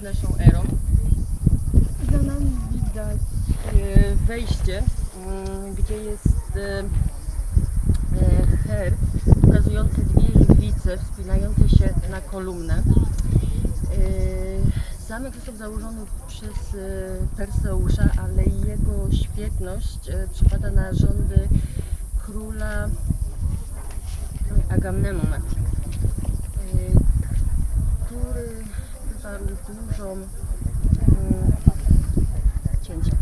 przed naszą erą. Za nami widać e, wejście, mm, gdzie jest e, e, herb pokazujący dwie lwice wspinające się na kolumnę. Zamek został założony przez Perseusza, ale jego świetność przypada na rządy króla Agamemnona, który wywarł dużą mm, cięcia.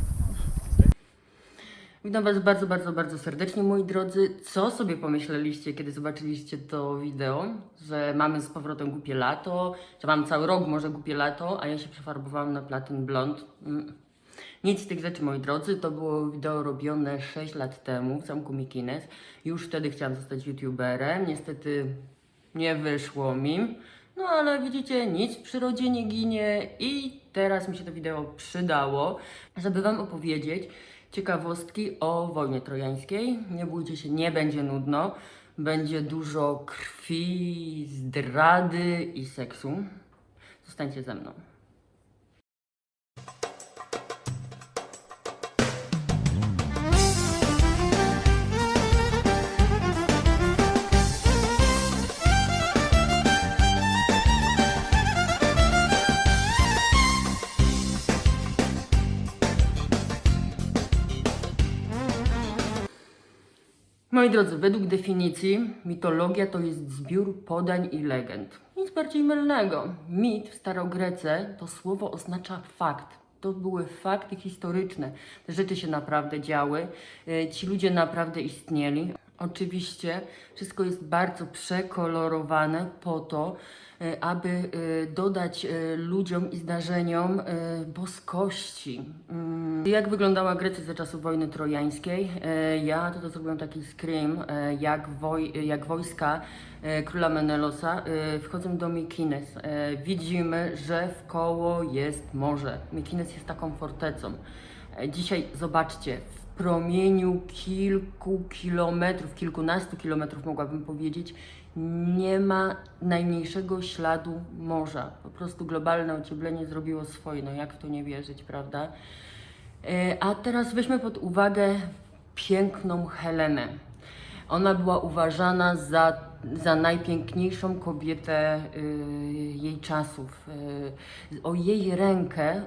Witam Was bardzo, bardzo, bardzo serdecznie, moi drodzy. Co sobie pomyśleliście, kiedy zobaczyliście to wideo? Że mamy z powrotem głupie lato, że mam cały rok może głupie lato, a ja się przefarbowałam na platyn blond. Mm. Nic z tych rzeczy, moi drodzy. To było wideo robione 6 lat temu w zamku Mikines. Już wtedy chciałam zostać youtuberem. Niestety nie wyszło mi. No ale widzicie, nic w przyrodzie nie ginie i teraz mi się to wideo przydało, żeby Wam opowiedzieć ciekawostki o wojnie trojańskiej. Nie bójcie się, nie będzie nudno. Będzie dużo krwi, zdrady i seksu. Zostańcie ze mną. Moi drodzy, według definicji mitologia to jest zbiór podań i legend. Nic bardziej mylnego. Mit w Starogrece to słowo oznacza fakt. To były fakty historyczne. Te rzeczy się naprawdę działy. e, Ci ludzie naprawdę istnieli. Oczywiście wszystko jest bardzo przekolorowane po to, e, aby e, dodać e, ludziom i zdarzeniom boskości. Mm. Jak wyglądała Grecja za czasów wojny trojańskiej? Ja tutaj zrobiłam taki scream, jak, woj, jak wojska króla Menelosa wchodzą do Mikines. E, Widzimy, że w koło jest morze. Mikines jest taką fortecą. E, Dzisiaj zobaczcie, w promieniu kilku kilometrów, kilkunastu kilometrów mogłabym powiedzieć, nie ma najmniejszego śladu morza. Po prostu globalne ocieplenie zrobiło swoje. No jak w to nie wierzyć, prawda? E, A teraz weźmy pod uwagę piękną Helenę. Ona była uważana za, za najpiękniejszą kobietę y, jej czasów. Y, o jej rękę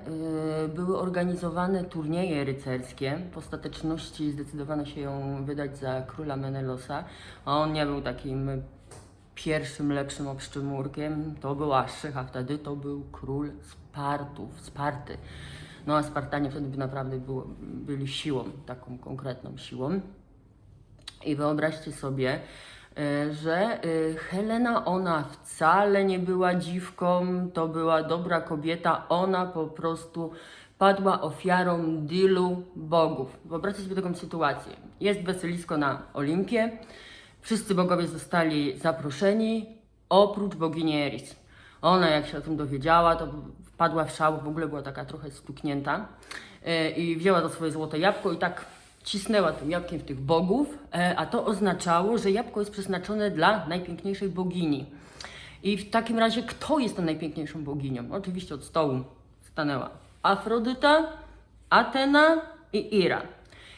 y, były organizowane turnieje rycerskie. W ostateczności zdecydowano się ją wydać za króla Menelosa. A on nie był takim pierwszym lepszym obszczymurkiem. To był Aszych, a wtedy to był król Spartów, Sparty. No a Spartanie wtedy by naprawdę było, byli siłą, taką konkretną siłą. I wyobraźcie sobie, e, że e, Helena, ona wcale nie była dziwką, to była dobra kobieta, ona po prostu padła ofiarą dealu bogów. Wyobraźcie sobie taką sytuację. Jest weselisko na Olimpie, wszyscy bogowie zostali zaproszeni, oprócz bogini Eris. Ona jak się o tym dowiedziała, to wpadła w szał, w ogóle była taka trochę stuknięta e, i wzięła to swoje złote jabłko i tak cisnęła tym jabłkiem w tych bogów, e, a to oznaczało, że jabłko jest przeznaczone dla najpiękniejszej bogini. I w takim razie kto jest tą najpiękniejszą boginią? Oczywiście od stołu stanęła Afrodyta, Atena i Ira.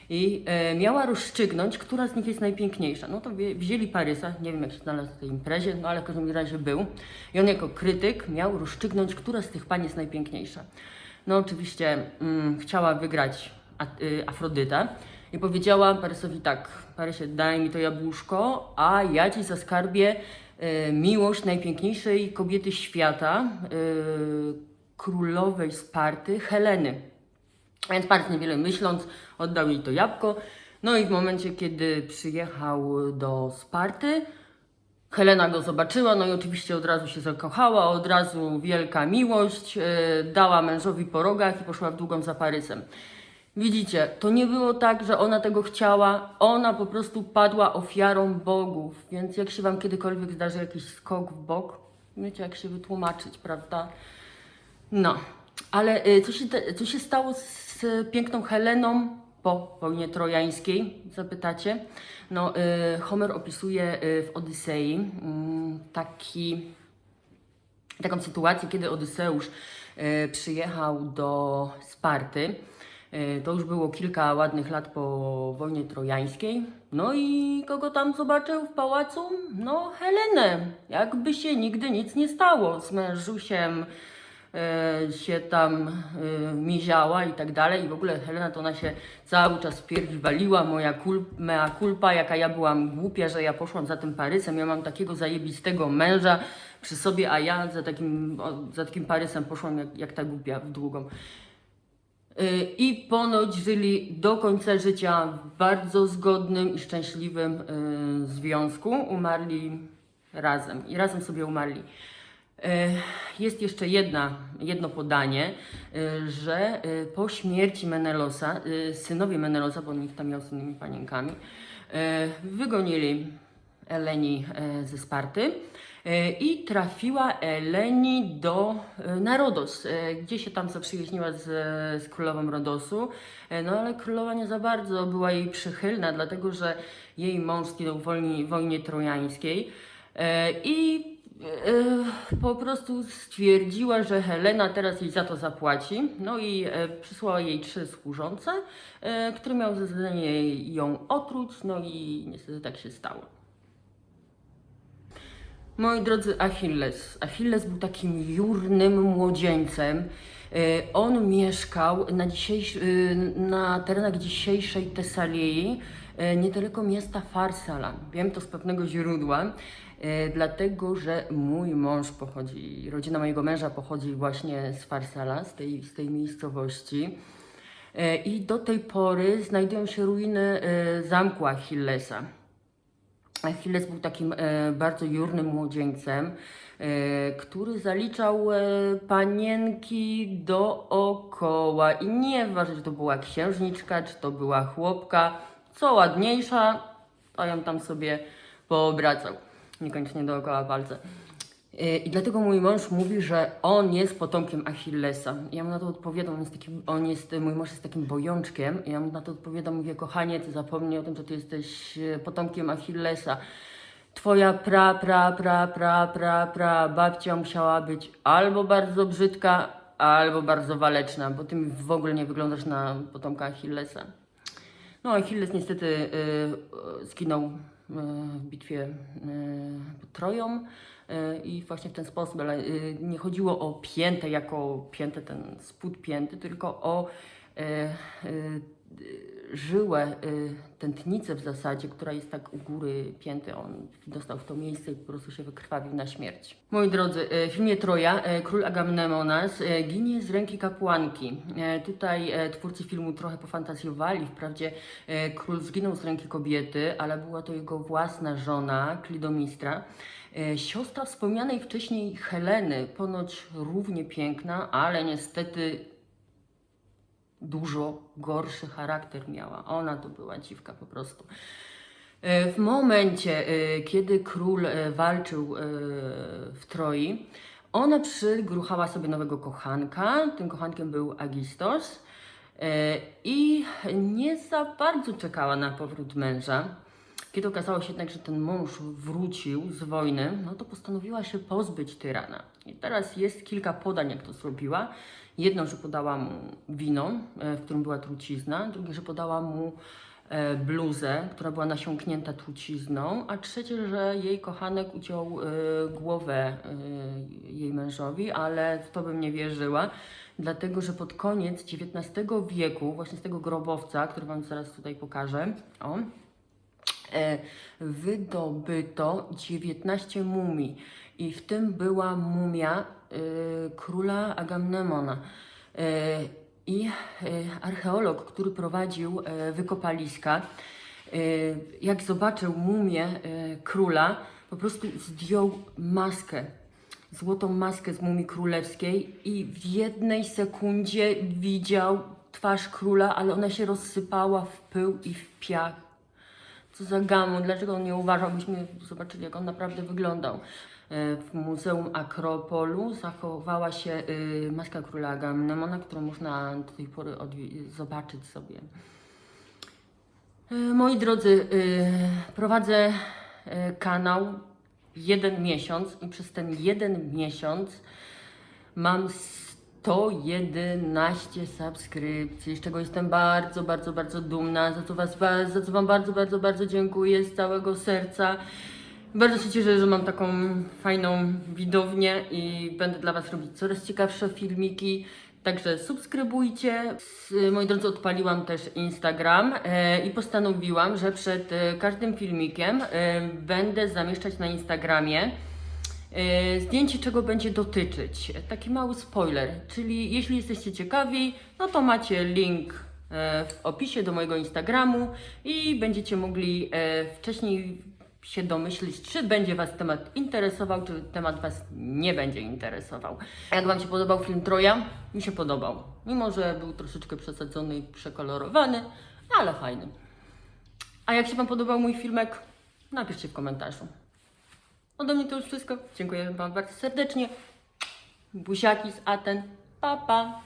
I e, miała rozstrzygnąć, która z nich jest najpiękniejsza. No to wzięli Parysa, nie wiem jak się znalazł na tej imprezie, no ale w każdym razie był. I on jako krytyk miał rozstrzygnąć, która z tych pań jest najpiękniejsza. No oczywiście mm, chciała wygrać y, Afrodyta i powiedziała Parysowi tak, Parysie daj mi to jabłuszko, a ja ci zaskarbię y, miłość najpiękniejszej kobiety świata, y, królowej Sparty, Heleny. Więc Parys niewiele myśląc oddał jej to jabłko. No i w momencie, kiedy przyjechał do Sparty, Helena go zobaczyła, no i oczywiście od razu się zakochała, od razu wielka miłość, dała mężowi po rogach i poszła w długą za Parysem. Widzicie, to nie było tak, że ona tego chciała, ona po prostu padła ofiarą bogów, więc jak się wam kiedykolwiek zdarzy jakiś skok w bok, wiecie jak się wytłumaczyć, prawda? No, ale y, co się, co się stało z piękną Heleną po wojnie trojańskiej, zapytacie? No, y, Homer opisuje y, w Odysei mm, taki, taką sytuację, kiedy Odyseusz przyjechał do Sparty. E, To już było kilka ładnych lat po wojnie trojańskiej. No i kogo tam zobaczył w pałacu? No, Helenę. Jakby się nigdy nic nie stało. Z mężusiem e, się tam e, miziała i tak dalej. I w ogóle Helena to ona się cały czas w pierś waliła. Moja kul, mea culpa, jaka ja byłam głupia, że ja poszłam za tym Parysem. Ja mam takiego zajebistego męża przy sobie, a ja za takim, za takim Parysem poszłam jak, jak ta głupia w długą. Y, I ponoć żyli do końca życia w bardzo zgodnym i szczęśliwym y, związku. Umarli razem i razem sobie umarli. Y, Jest jeszcze jedna, jedno podanie, że po śmierci Menelosa, synowie Menelosa, bo on ich tam miał z innymi panienkami, wygonili Eleni ze Sparty i trafiła Eleni do e, na Rodos, e, gdzie się tam zaprzyjaźniła z, z królową Rodosu. E, No ale królowa nie za bardzo była jej przychylna, dlatego że jej mąż zginął w wojnie, wojnie trojańskiej e, i e, po prostu stwierdziła, że Helena teraz jej za to zapłaci. No i e, przysłała jej trzy służące, e, które miały za ją otruć, no i niestety tak się stało. Moi drodzy, Achilles. Achilles był takim jurnym młodzieńcem. E, On mieszkał na, e, na terenach dzisiejszej Tesalii, e, niedaleko miasta Farsala. Wiem to z pewnego źródła, dlatego że mój mąż pochodzi, rodzina mojego męża pochodzi właśnie z Farsala, z tej, z tej miejscowości. I do tej pory znajdują się ruiny zamku Achillesa. Achilles był takim e, bardzo jurnym młodzieńcem, e, który zaliczał e, panienki dookoła. I nieważne, czy to była księżniczka, czy to była chłopka, co ładniejsza, to ją tam sobie poobracał. Niekoniecznie dookoła palca. E, I dlatego mój mąż mówi, że on jest potomkiem Achillesa. Ja mu na to odpowiadam, on jest takim, on jest, mój mąż jest takim bojączkiem. Ja mu na to odpowiadam, mówię, kochanie, ty zapomnij o tym, że ty jesteś e, potomkiem Achillesa. Twoja pra, pra, pra, pra, pra, pra babcia musiała być albo bardzo brzydka, albo bardzo waleczna, bo ty w ogóle nie wyglądasz na potomka Achillesa. No, Achilles niestety y, y, zginął y, w bitwie y, pod Troją y, i właśnie w ten sposób, ale nie chodziło o piętę jako piętę, ten spód pięty, tylko o żyłę, y, tętnicę w zasadzie, która jest tak u góry pięty. On dostał w to miejsce i po prostu się wykrwawił na śmierć. Moi drodzy, y, w filmie Troja y, król Agamnemonas y, ginie z ręki kapłanki. Tutaj twórcy filmu trochę pofantazjowali. Wprawdzie król zginął z ręki kobiety, ale była to jego własna żona, Klidomistra. Siostra wspomnianej wcześniej Heleny, ponoć równie piękna, ale niestety dużo gorszy charakter miała. Ona to była dziwka po prostu. E, W momencie, e, kiedy król e, walczył w Troi, ona przygruchała sobie nowego kochanka. Tym kochankiem był Agistos. I nie za bardzo czekała na powrót męża. Kiedy okazało się jednak, że ten mąż wrócił z wojny, no to postanowiła się pozbyć tyrana. I teraz jest kilka podań, jak to zrobiła. Jedno, że podała mu wino, e, w którym była trucizna, drugie, że podała mu e, bluzę, która była nasiąknięta trucizną, a trzecie, że jej kochanek uciął e, głowę jej mężowi, ale w to bym nie wierzyła, dlatego że pod koniec XIX wieku, właśnie z tego grobowca, który Wam zaraz tutaj pokażę, o, wydobyto 19 mumii i w tym była mumia e, króla Agamnemona. E, I e, archeolog, który prowadził e, wykopaliska, e, jak zobaczył mumię e, króla, po prostu zdjął maskę, złotą maskę z mumii królewskiej i w jednej sekundzie widział twarz króla, ale ona się rozsypała w pył i w piach. Co za gamon, dlaczego on nie uważał, byśmy zobaczyli, jak on naprawdę wyglądał. E, W Muzeum Akropolu zachowała się y, maska króla Agamemnona, którą można do tej pory zobaczyć sobie. E, Moi drodzy, y, prowadzę y, kanał jeden miesiąc i przez ten jeden miesiąc mam 111 subskrypcji, z czego jestem bardzo, bardzo, bardzo dumna, za co, was, wa- za co Wam bardzo, bardzo, bardzo dziękuję z całego serca. Bardzo się cieszę, że mam taką fajną widownię i będę dla Was robić coraz ciekawsze filmiki. Także subskrybujcie. Moi drodzy, odpaliłam też Instagram e, i postanowiłam, że przed e, każdym filmikiem e, będę zamieszczać na Instagramie zdjęcie, czego będzie dotyczyć. Taki mały spoiler, czyli jeśli jesteście ciekawi, no to macie link e, w opisie do mojego Instagramu i będziecie mogli e, wcześniej się domyślić, czy będzie Was temat interesował, czy temat Was nie będzie interesował. Jak Wam się podobał film Troja? Mi się podobał. Mimo, że był troszeczkę przesadzony i przekolorowany, ale fajny. A jak się Wam podobał mój filmek? Napiszcie w komentarzu. Ode mnie to już wszystko. Dziękuję Wam bardzo serdecznie. Buziaki z Aten. Pa, pa.